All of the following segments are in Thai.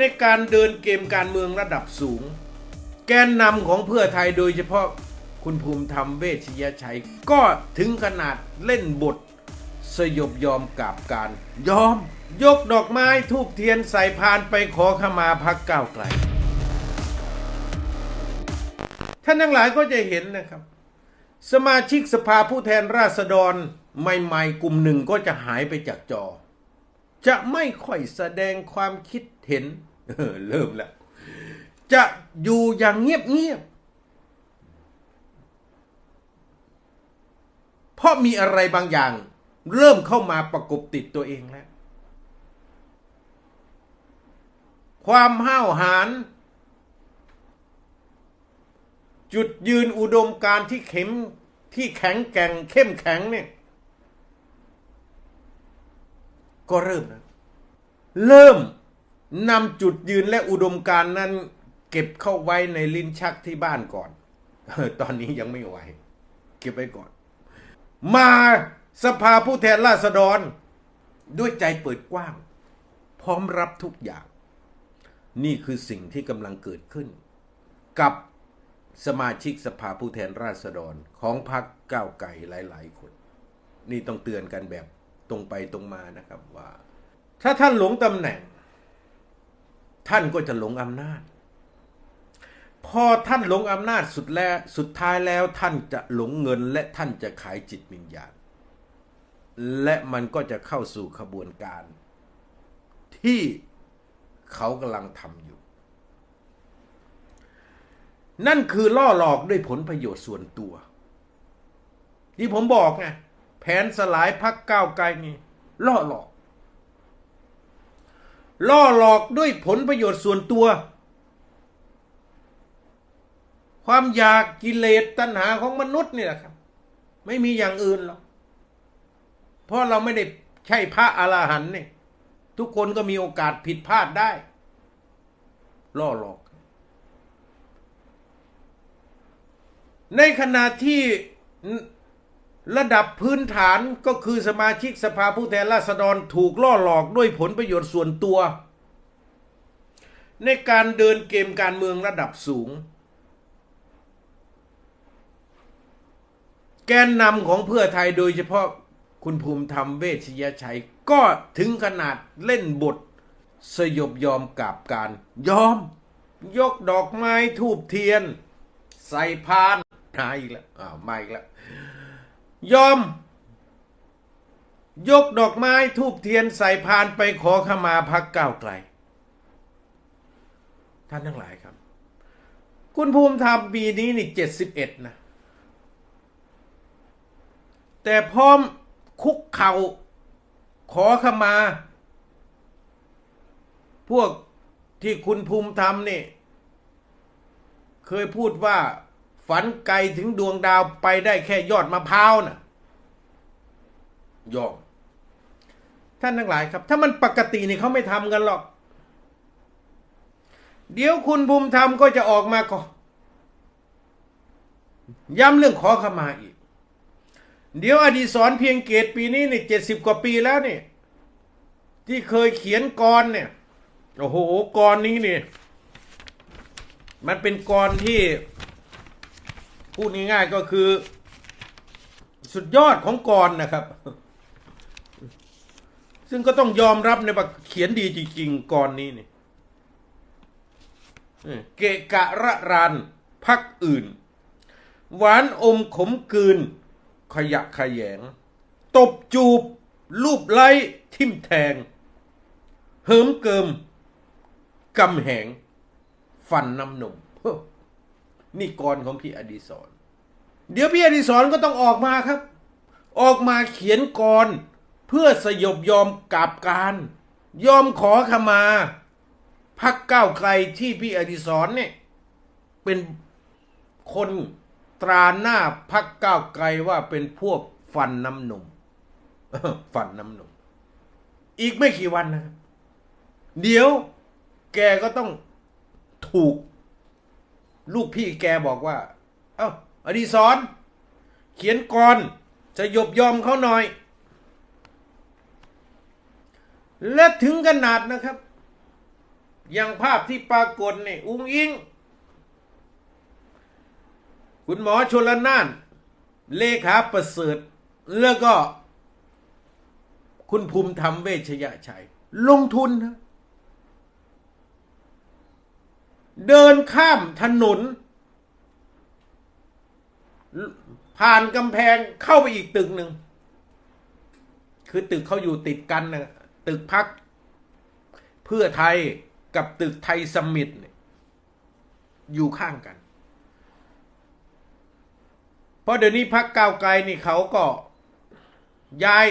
ในการเดินเกมการเมืองระดับสูง แกนนำของเพื่อไทยโดยเฉพาะคุณภูมิธรรมเวชยชัย ก็ถึงขนาดเล่นบท สยบยอมกับการ ยอม ยกดอกไม้ทูบเทียนใส่พานไปขอขมาพักก้าวไกล ท่านทั้งหลายก็จะเห็นนะครับ สมาชิกสภาผู้แทนราษฎรใหม่ๆ กลุ่มหนึ่งก็จะหายไปจากจอ จะไม่ค่อยแสดงความคิดเห็น เออเริ่มแล้ว จะอยู่อย่างเงียบๆเพราะมีอะไรบางอย่าง เริ่มเข้ามาประกบติดตัวเองแล้ว ความห้าวหาญจุดยืนอุดมการที่เข็มที่แข็งแกร่งเข้มแข็งเนี่ย ก็เริ่มนะเริ่ม นำจุดยืนและอุดมการนั้นเก็บเข้าไว้ในลิ้นชักที่บ้านก่อนออตอนนี้ยังไม่ไหว เก็บไว้ก่อน มาสภาผู้แทนราษฎร ด้วยใจเปิดกว้าง พร้อมรับทุกอย่าง นี่คือสิ่งที่กำลังเกิดขึ้น กับสมาชิกสภาผู้แทนราษฎรของพรรคก้าวไกลหลาย ๆ คน นี่ต้องเตือนกันแบบตรงไปตรงมานะครับว่า ถ้าท่านหลงตำแหน่ง ท่านก็จะหลงอำนาจ พอท่านหลงอำนาจสุดแล้วสุดท้ายแล้วท่านจะหลงเงินและท่านจะขายจิตวิญญาณ และมันก็จะเข้าสู่ขบวนการ ที่เขากำลังทำอยู่ นั่นคือล่อหลอกด้วยผลประโยชน์ส่วนตัว ที่ผมบอกไงแผนสลายพักก้าวไกลนี่ล่อหลอก ล่อหลอกด้วยผลประโยชน์ส่วนตัว ความอยากกิเลสตัณหาของมนุษย์นี่แหละครับ ไม่มีอย่างอื่นหรอกเพราะเราไม่ได้ใช่พระอรหันต์เนี่ยทุกคนก็มีโอกาสผิดพลาดได้ ล่อหลอก ในขณะที่ ระดับพื้นฐานก็คือสมาชิกสภาผู้แทนราษฎรถูกล่อหลอกด้วยผลประโยชน์ส่วนตัว ในการเดินเกมการเมืองระดับสูง แกนนำของเพื่อไทยโดยเฉพาะคุณภูมิธรรมเวชยชัย ก็ถึงขนาดเล่นบท สยบยอมกับการยอม ยกดอกไม้ทูบเทียน ใส่พานหาอีกแล้วอ้าวมาอีกแล้ว ยอม ยกดอกไม้ทูบเทียนใส่พานไปขอขมาพักก้าวไกล ท่านทั้งหลายครับ คุณภูมิธรรมปีนี้นี่เจ็ดสิบเอ็ดนะ แต่พร้อมคุกเข่าขอขมา พวกที่คุณภูมิธรรมนี่ เคยพูดว่า ฝันไกลถึงดวงดาวไปได้แค่ยอดมะพร้าวนะ่ะยอมท่านทั้งหลายครับ ถ้ามันปกตินี่เขาไม่ทำกันหรอก เดี๋ยวคุณภูมิธรรมก็จะออกมาก่อนย้ำเรื่องขอขมาอีก เดี๋ยวอดีศรเพียงเกตปีนี้นี่เจ็ดสิบกว่าปีแล้วนี่ ที่เคยเขียนกรเนี่ย โอ้โหกรนี้นี่ มันเป็นกรที่ พูดง่ายๆก็คือ สุดยอดของกรนะครับ ซึ่งก็ต้องยอมรับในว่าเขียนดีจริงๆกรนี้นี่เออเกะกะระรานพักอื่น หวานอมขมกืน ขยะขยง ตบจูบรูปไล้ทิมแทง เหิมเกิมกำแหง ฟันน้ำนมเฮ้อ นี่กรของพี่อดีศร เดี๋ยวพี่อดีศรก็ต้องออกมาครับ ออกมาเขียนกรเพื่อสยบยอมกราบการ ยอมขอขมาพักก้าวไกลที่พี่อดีศรเนี่ยเป็นคนตราหน้าพักก้าวไกลว่าเป็นพวกฟันน้ำนมฟันน้ำนม อีกไม่กี่วันนะครับ เดี๋ยวแกก็ต้องถูก ลูกพี่แกบอกว่า เอ้าอดีศรเขียนกรจะยบยอมเขาหน่อย และถึงขนาดนะครับ อย่างภาพที่ปรากฏเนี่ยอุ้งอิง คุณหมอชลนาน เลขาประเสริฐ แล้วก็ คุณภูมิธรรมเวชยชัย ลงทุนนะ เดินข้ามถนน ผ่านกำแพงเข้าไปอีกตึกหนึ่ง คือตึกเขาอยู่ติดกันนะตึกพักเพื่อไทยกับตึกไทยสมิธเนี่ยอยู่ข้างกัน เพราะเดี๋ยวนี้พักก้าวไกลนี่เขาก็ย้าย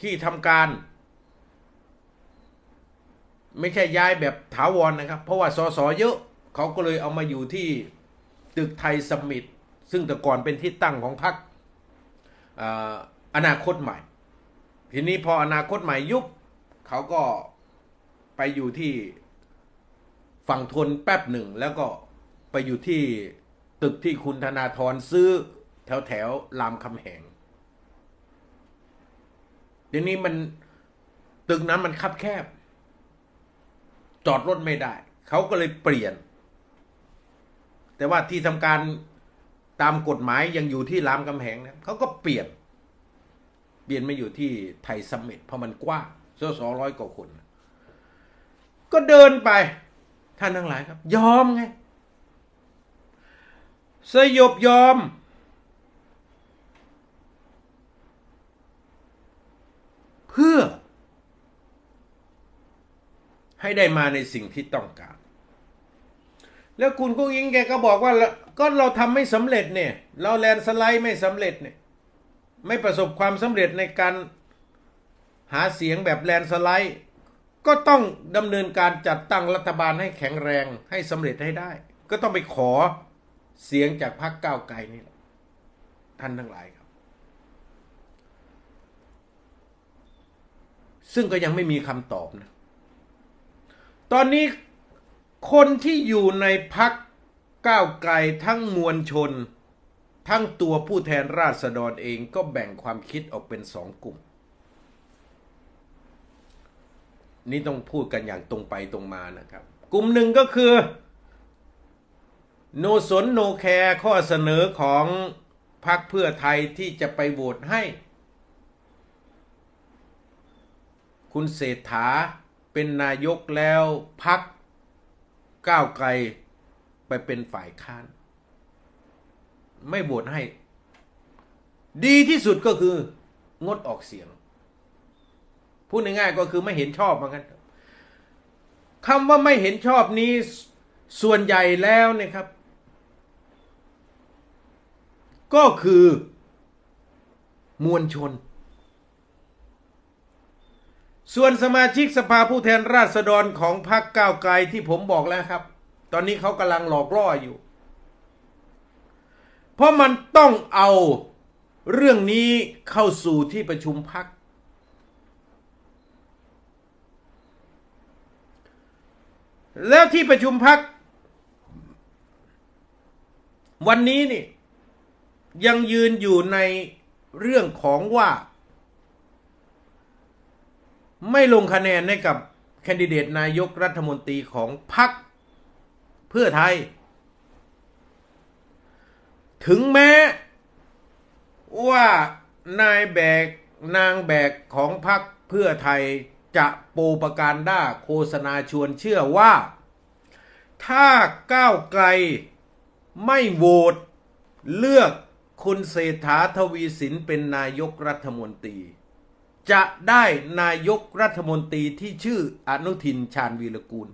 ที่ทำการ ไม่ใช่ย้ายแบบถาวรนะครับ เพราะว่าสสเยอะเขาก็เลยเอามาอยู่ที่ตึกไทยสมิธซึ่งแต่ก่อนเป็นที่ตั้งของพรรคออนาคตใหม่ ทีนี้พออนาคตใหม่ยุบเขาก็ไปอยู่ที่ฝั่งทนแป๊บหนึ่ง แล้วก็ไปอยู่ที่ตึกที่คุณธนาธรซื้อแถวแถวรามคำแหงทีนี้มันตึกนั้นมันคับแคบ จอดรถไม่ได้ เขาก็เลยเปลี่ยน แต่ว่าที่ทำการตามกฎหมายยังอยู่ที่รามคำแหงนะเขาก็เปลี่ยน เปลี่ยนมาอยู่ที่ไทยสมมิตเพราะมันกว้างสสร้อยกว่าคน ก็เดินไป ท่านทั้งหลายครับ ยอมไง สยบยอม เพื่อ ให้ได้มาในสิ่งที่ต้องการ แล้วคุณกุ้งยิงแกก็บอกว่าก็เราทำไม่สำเร็จเนี่ย เราแลนสไลด์ไม่สำเร็จเนี่ย ไม่ประสบความสำเร็จในการหาเสียงแบบแลนสไลด์ ก็ต้องดำเนินการจัดตั้งรัฐบาลให้แข็งแรงให้สำเร็จให้ได้ ก็ต้องไปขอเสียงจากพรรคก้าวไกลนี่แหละท่านทั้งหลายครับ ซึ่งก็ยังไม่มีคำตอบนะ ตอนนี้คนที่อยู่ในพักก้าวไกลทั้งมวลชน ทั้งตัวผู้แทนราษฎรเองก็แบ่งความคิดออกเป็นสองกลุ่ม นี่ต้องพูดกันอย่างตรงไปตรงมานะครับ กลุ่มหนึ่งก็คือ โนสนโนแคร์ข้อเสนอของพรรคเพื่อไทยที่จะไปโหวตให้ คุณเศรษฐา เป็นนายกแล้วพักก้าวไกลไปเป็นฝ่ายค้าน ไม่โหวตให้ ดีที่สุดก็คืองดออกเสียง พูดง่ายๆก็คือไม่เห็นชอบเหมือนกันคำว่าไม่เห็นชอบนี้ส่วนใหญ่แล้วนี่ยครับ ก็คือมวลชน ส่วนสมาชิกสภาผู้แทนราษฎรของพรรคก้าวไกลที่ผมบอกแล้วครับ ตอนนี้เขากำลังหลอกล่ออยู่ เพราะมันต้องเอาเรื่องนี้เข้าสู่ที่ประชุมพรรคแล้วที่ประชุมพัก วันนี้นี่ยังยืนอยู่ในเรื่องของว่า ไม่ลงคะแนนให้กับแคนดิเดตนายกรัฐมนตรีของพรรคเพื่อไทย ถึงแม้ว่านายแบกนางแบกของพรรคเพื่อไทยจะโปรปการด้าโฆษณาชวนเชื่อว่า ถ้าก้าวไกลไม่โหวตเลือกคุณเศรษฐาทวีสินเป็นนายกรัฐมนตรี จะได้นายกรัฐมนตรีที่ชื่ออนุทินชาญวีรกูล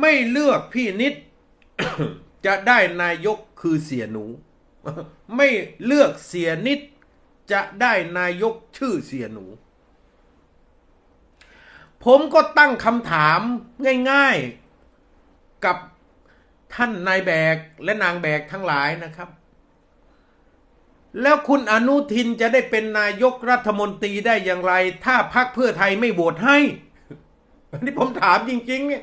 ไม่เลือกพี่นิด จะได้นายกคือเสียหนู ไม่เลือกเสียนิด จะได้นายกชื่อเสียหนู ผมก็ตั้งคำถามง่ายๆกับท่านนายแบกและนางแบกทั้งหลายนะครับ แล้วคุณอนุทินจะได้เป็นนายกรัฐมนตรีได้อย่างไร ถ้าพรรคเพื่อไทยไม่โหวตให้ อันนี้ผมถามจริง ๆ เนี่ย